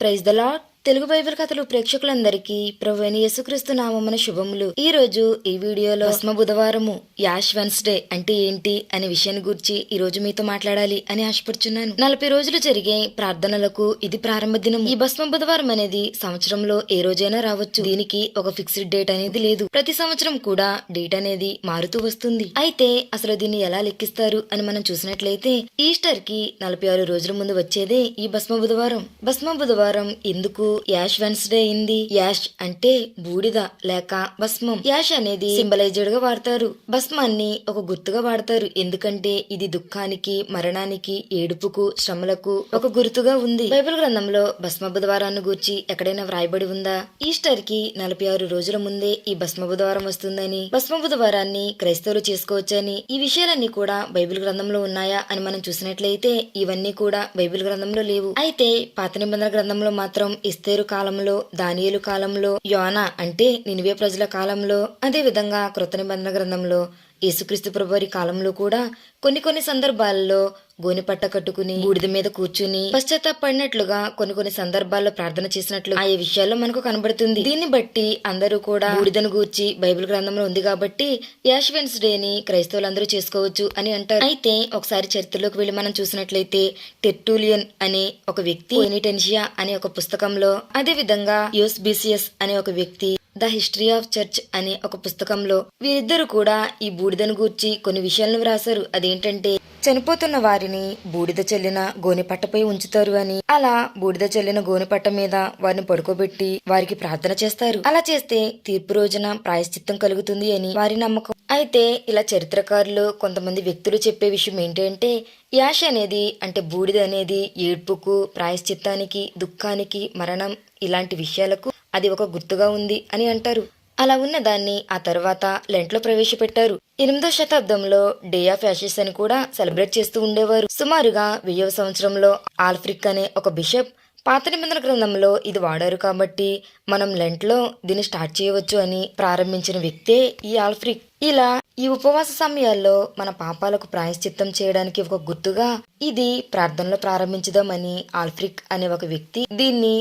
Praise the Lord Telugu Bible కథలు ప్రేక్షకులందరికీ ప్రభు అయిన యేసుక్రీస్తు నామమున శుభములు. ఈ రోజు ఈ వీడియోలో భస్మ బుధవారము యాష్ వెన్స్డే అంటే ఏంటి అనే విషయాన్ని గురించి ఈ రోజు మీతో మాట్లాడాలి అని ఆశపడుచున్నాను. నలభై రోజులు జరిగే ప్రార్థనలకు ఇది ప్రారంభ దినం ఈ భస్మ బుధవారం అనేది సంవత్సరంలో ఏ రోజైనా రావచ్చు. దీనికి ఒక ఫిక్స్డ్ డేట్ అనేది లేదు. ప్రతి సంవత్సరం కూడా డేట్ అనేది మారుతూ వస్తుంది. అయితే అసలు దీన్ని ఎలా లెక్కిస్తారు అని మనం చూసినట్లయితే ఈస్టర్కి నలభై ఆరు రోజుల ముందు వచ్చేదే ఈ భస్మ బుధవారం. భస్మ బుధవారం ఎందుకు యాష్ వెన్స్డే అయింది. యాష్ అంటే బూడిద లేక భస్మం. యాష్ అనేది సింబలైజ్డ్గా వాడతారు. భస్మాన్ని ఒక గుర్తుగా వాడతారు. ఎందుకంటే ఇది దుఃఖానికి మరణానికి ఏడుపుకు శ్రమలకు ఒక గుర్తుగా ఉంది. బైబిల్ గ్రంథంలో భస్మ బుధవారాన్ని గూర్చి ఎక్కడైనా వ్రాయబడి ఉందా? ఈస్టర్కి నలభై ఆరు రోజుల ముందే ఈ భస్మ బుధవారం వస్తుందని భస్మ బుధవారాన్ని క్రైస్తవులు చేసుకోవచ్చని ఈ విషయాలన్నీ కూడా బైబిల్ గ్రంథంలో ఉన్నాయా అని మనం చూసినట్లయితే ఇవన్నీ కూడా బైబిల్ గ్రంథంలో లేవు. అయితే పాత నిబంధన గ్రంథంలో మాత్రం ఎస్తేరు కాలంలో దానియలు కాలంలో యోనా అంటే నినివే ప్రజల కాలంలో అదే విధంగా కృత నిబంధన గ్రంథంలో. యేసుక్రీస్తు ప్రభువారి కాలంలో కూడా కొన్ని కొన్ని సందర్భాల్లో గోనెపట్ట కట్టుకుని బూడిద మీద కూర్చుని పశ్చాత్తాపడినట్లుగా కొన్ని కొన్ని సందర్భాల్లో ప్రార్థన చేసినట్లు ఆయా విషయాల్లో మనకు కనబడుతుంది. దీన్ని బట్టి అందరూ కూడా బూడిదను గూర్చి బైబిల్ గ్రంథంలో ఉంది కాబట్టి యాష్ వెన్స్డే ని క్రైస్తవులందరూ చేసుకోవచ్చు అని అంటారు. అయితే ఒకసారి చరిత్రలోకి వెళ్ళి మనం చూసినట్లయితే టెర్టూలియన్ అనే ఒక వ్యక్తి ఎనిటెన్షియా అనే ఒక పుస్తకంలో అదే విధంగా యోస్ బిసిఎస్ అనే ఒక వ్యక్తి ద హిస్టరీ ఆఫ్ చర్చ్ అనే ఒక పుస్తకంలో వీరిద్దరు కూడా ఈ బూడిదను గూర్చి కొన్ని విషయాలను వ్రాసారు అదేంటంటే చనిపోతున్న వారిని బూడిద చెల్లిన గోనెపట్టపై ఉంచుతారు అని. అలా బూడిద చెల్లిన గోనెపట్ట మీద వారిని పడుకోబెట్టి వారికి ప్రార్థన చేస్తారు. అలా చేస్తే తీర్పు రోజున ప్రాయశ్చిత్తం కలుగుతుంది అని వారి నమ్మకం. అయితే ఇలా చరిత్రకారులు కొంతమంది వ్యక్తులు చెప్పే విషయం ఏంటంటే యాష అనేది అంటే బూడిద అనేది ఏడ్పుకు ప్రాయశ్చిత్తానికి దుఃఖానికి మరణం ఇలాంటి విషయాలకు అది ఒక గుర్తుగా ఉంది అని అంటారు. అలా ఉన్న దాన్ని ఆ తర్వాత లెంట్లో ప్రవేశపెట్టారు. ఎనిమిదో శతాబ్దంలో డే ఆఫ్ యాషెస్ అని కూడా సెలబ్రేట్ చేస్తూ ఉండేవారు. సుమారుగా వెయ్యవ సంవత్సరంలో ఆల్ఫ్రిక్ అనే ఒక బిషప్ పాత నిబంధన గ్రంథంలో ఇది వాడారు కాబట్టి మనం లెంట్లో దీన్ని స్టార్ట్ చేయవచ్చు అని ప్రారంభించిన వ్యక్తే ఈ ఆల్ఫ్రిక్. ఇలా ఈ ఉపవాస సమయాల్లో మన పాపాలకు ప్రాయశ్చిత్తం చేయడానికి ఒక గుర్తుగా ఇది ప్రార్థనలో ప్రారంభించదామని ఆల్ఫ్రిక్ అనే ఒక వ్యక్తి దీన్ని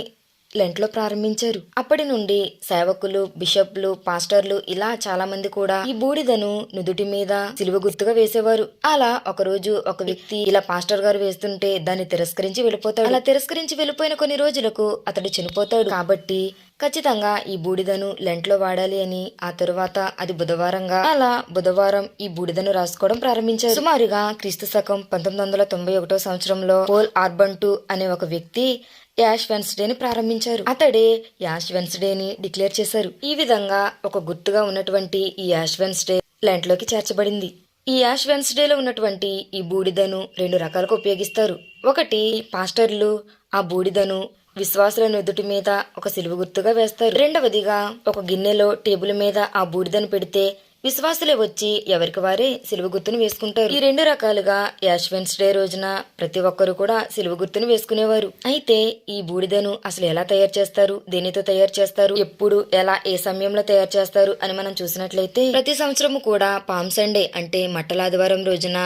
లెంట్లో ప్రారంభించారు. అప్పటి నుండి సేవకులు బిషప్లు పాస్టర్లు ఇలా చాలా మంది కూడా ఈ బూడిదను నుదుటి మీద సిలువ గుర్తుగా వేసేవారు. అలా ఒక రోజు ఒక వ్యక్తి ఇలా పాస్టర్ గారు వేస్తుంటే దాన్ని తిరస్కరించి వెళ్ళిపోతాడు. అలా తిరస్కరించి వెళ్ళిపోయిన కొన్ని రోజులకు అతడు చనిపోతాడు. కాబట్టి ఖచ్చితంగా ఈ బూడిదను లెంట్లో వాడాలి అని ఆ తరువాత అది బుధవారంగా అలా బుధవారం ఈ బూడిదను రాసుకోవడం ప్రారంభించారు. సుమారుగా క్రీస్తు శకం పంతొమ్మిది వందల తొంభై ఒకటో సంవత్సరంలో పోల్ ఆర్బంటు అనే ఒక వ్యక్తి యాష్ వెన్స్డేని ప్రారంభించారు. అతడే యాష్ వెన్స్డేని డిక్లేర్ చేశారు. ఈ విధంగా ఒక గుర్తుగా ఉన్నటువంటి ఈ యాష్ వెన్స్డే లెంట్లోకి చేర్చబడింది. ఈ యాష్ వెన్స్డేలో ఉన్నటువంటి ఈ బూడిదను రెండు రకాలుగా ఉపయోగిస్తారు. ఒకటి పాస్టర్లు ఆ బూడిదను విశ్వాసుల నుదుటి మీద ఒక సిలువ గుర్తుగా వేస్తారు. రెండవదిగా ఒక గిన్నెలో టేబుల్ మీద ఆ బూడిదను పెడితే విశ్వాసులే వచ్చి ఎవరికి వారే సిలువ గుర్తును వేసుకుంటారు. ఈ రెండు రకాలుగా యాష్ వెన్స్డే రోజున ప్రతి ఒక్కరు కూడా సిలువ గుర్తును వేసుకునేవారు. అయితే ఈ బూడిదను అసలు ఎలా తయారు చేస్తారు? దేనితో తయారు చేస్తారు? ఎప్పుడు ఎలా ఏ సమయంలో తయారు చేస్తారు? అని మనం చూసినట్లయితే ప్రతి సంవత్సరం కూడా పామ్ సండే అంటే మట్టలాదివారం రోజున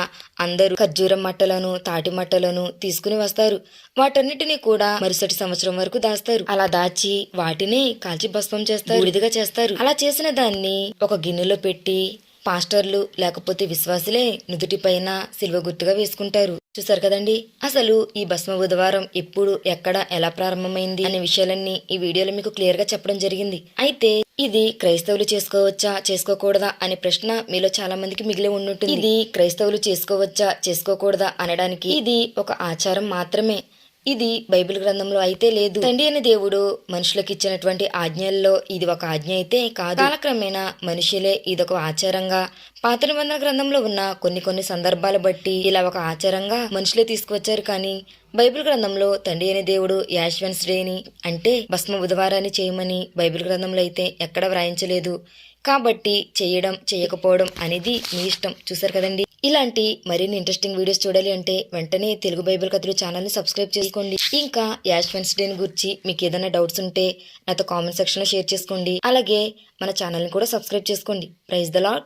అందరూ ఖర్జూరం మట్టలను తాటి మట్టలను తీసుకుని వస్తారు. వాటన్నిటిని కూడా మరుసటి సంవత్సరం వరకు దాస్తారు. అలా దాచి వాటిని కాల్చి భస్మం చేస్తారు. బూడిదగా చేస్తారు. అలా చేసిన దాన్ని ఒక గిన్నెలో పెట్టి పాస్టర్లు లేకపోతే విశ్వాసులే నుదుటి పైన సిల్వ గుర్తుగా వేసుకుంటారు. చూసారు కదండి? అసలు ఈ భస్మ బుధవారం ఎప్పుడు ఎక్కడ ఎలా ప్రారంభమైంది అనే విషయాలన్నీ ఈ వీడియోలో మీకు క్లియర్గా చెప్పడం జరిగింది. అయితే ఇది క్రైస్తవులు చేసుకోవచ్చా చేసుకోకూడదా అనే ప్రశ్న మీలో చాలా మందికి మిగిలి ఉండుంటుంది. ఇది క్రైస్తవులు చేసుకోవచ్చా చేసుకోకూడదా అనడానికి ఇది ఒక ఆచారం మాత్రమే. ఇది బైబిల్ గ్రంథంలో అయితే లేదు. తండ్రి అనే దేవుడు మనుషులకు ఇచ్చినటువంటి ఆజ్ఞల్లో ఇది ఒక ఆజ్ఞ అయితే కాదు. కాలక్రమేణా మనుషులే ఇదొక ఆచారంగా. పాత నిబంధన గ్రంథంలో ఉన్న కొన్ని కొన్ని సందర్భాలు బట్టి ఇలా ఒక ఆచారంగా మనుషులే తీసుకువచ్చారు కానీ బైబిల్ గ్రంథంలో తండ్రి అనే దేవుడు యాష్వన్ శ్రేణి అంటే భస్మ బుధవారాన్ని చేయమని బైబిల్ గ్రంథంలో అయితే ఎక్కడ వ్రాయించలేదు. కాబట్టి చేయడం చేయకపోవడం అనేది మీ ఇష్టం. చూసారు కదండి? ఇలాంటి మరిన్ని ఇంట్రెస్టింగ్ వీడియోస్ చూడాలి అంటే వెంటనే తెలుగు బైబిల్ కథలు ఛానల్ని సబ్స్క్రైబ్ చేసుకోండి. ఇంకా యాష్ వెన్స్డేని గురించి మీకు ఏదైనా డౌట్స్ ఉంటే నాతో కామెంట్ సెక్షన్లో షేర్ చేసుకోండి. అలాగే మన ఛానల్ని కూడా సబ్స్క్రైబ్ చేసుకోండి. Praise the lot